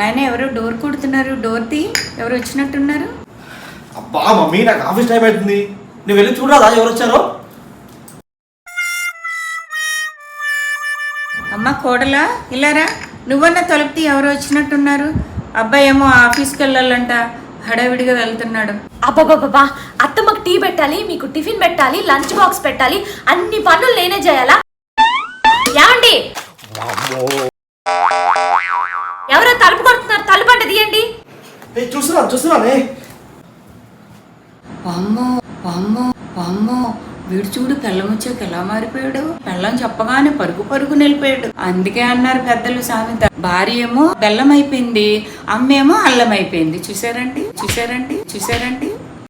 నాయన ఎవరో డోర్ కొడుతున్నారు? డోర్ తీ ఎవరు వచ్చినట్టున్నారు? అబ్బా మమ్మీ నాకు ఆఫీస్ టైం అవుతుంది నువ్వు వెళ్ళి చూడరాదా ఎవరు వచ్చారో? అమ్మ కోడలా ఇలారా? నువ్వన్న తలుపు తీ ఎవరు వచ్చినట్టున్నారు? అబ్బాయి ఏమో ఆఫీస్కి వెళ్ళాలంట హడావిడిగా వెళ్తున్నాడు. అబ్బబ్బబ్బా అత్తమ్మకు టీ పెట్టాలి మీకు టిఫిన్ పెట్టాలి లంచ్ బాక్స్ పెట్టాలి అన్ని పనులు నేనే చేయాలా? ఏమండి? ఎవరో తలుపు కొడుతున్నారు. తలుపు అంటే తీయండి. చూస్తున్నాను చూస్తున్నానే వామ్మో వామ్మో వామ్మో వీడు చూడు పెళ్ళం వచ్చాక ఎలా మారిపోయాడు? పెళ్ళం చెప్పగానే పరుగు పరుగు నిలిపోయాడు అందుకే అన్నారు పెద్దలు సామెత. భార్య ఏమో బెల్లం అయిపోయింది అమ్మేమో అల్లం అయిపోయింది. చూసారండి చూసారండి చూసారండి